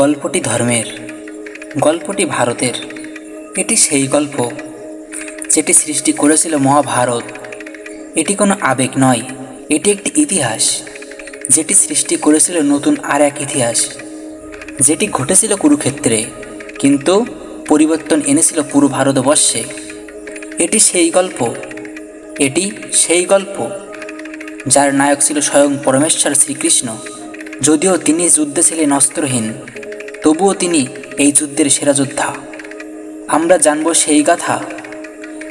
গল্পটি ধর্মের, গল্পটি ভারতের। এটি সেই গল্প যেটি সৃষ্টি করেছিল মহাভারত। এটি কোনো আবেগ নয়, এটি একটি ইতিহাস যেটি সৃষ্টি করেছিল নতুন আর এক ইতিহাস। যেটি ঘটেছিল কুরুক্ষেত্রে, কিন্তু পরিবর্তন এনেছিল পুরো ভারতবর্ষে। এটি সেই গল্প, এটি সেই গল্প যার নায়ক ছিল স্বয়ং পরমেশ্বর শ্রীকৃষ্ণ, যদিও তিনি যুদ্ধে ছিলেন অস্ত্রহীন। তবুও তিনি এই যুদ্ধের সেরা যোদ্ধা। আমরা জানব সেই গাথা,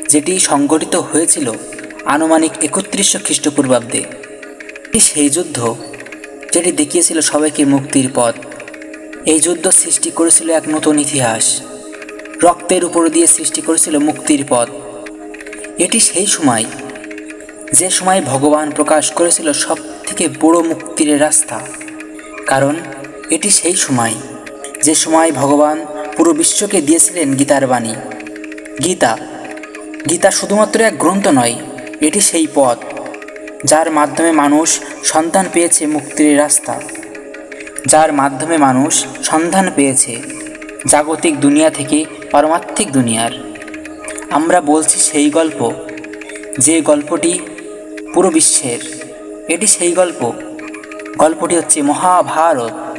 যেটি সংগঠিত হয়েছিল আনুমানিক একত্রিশশো খ্রিস্টপূর্বাব্দে। সেই যুদ্ধ যেটি দেখিয়েছিল সবাইকে মুক্তির পথ। এই যুদ্ধ সৃষ্টি করেছিল এক নতুন ইতিহাস। রক্তের উপর দিয়ে সৃষ্টি করেছিল মুক্তির পথ। এটি সেই সময়, যে সময় ভগবান প্রকাশ করেছিল সব থেকে বড় মুক্তির রাস্তা। কারণ এটি সেই সময় যে সময় ভগবান পুরো বিশ্বকে দিয়েছিলেন গীতার বাণী। গীতা। গীতা শুধুমাত্র এক গ্রন্থ নয়, এটি সেই পথ, যার মাধ্যমে মানুষ সন্ধান পেয়েছে মুক্তির রাস্তা। যার মাধ্যমে মানুষ সন্ধান পেয়েছে জাগতিক দুনিয়া থেকে পারমার্থিক দুনিয়ার। আমরা বলছি সেই গল্প, যে গল্পটি পুরো বিশ্বের। এটি সেই গল্প। গল্পটি হচ্ছে মহাভারত।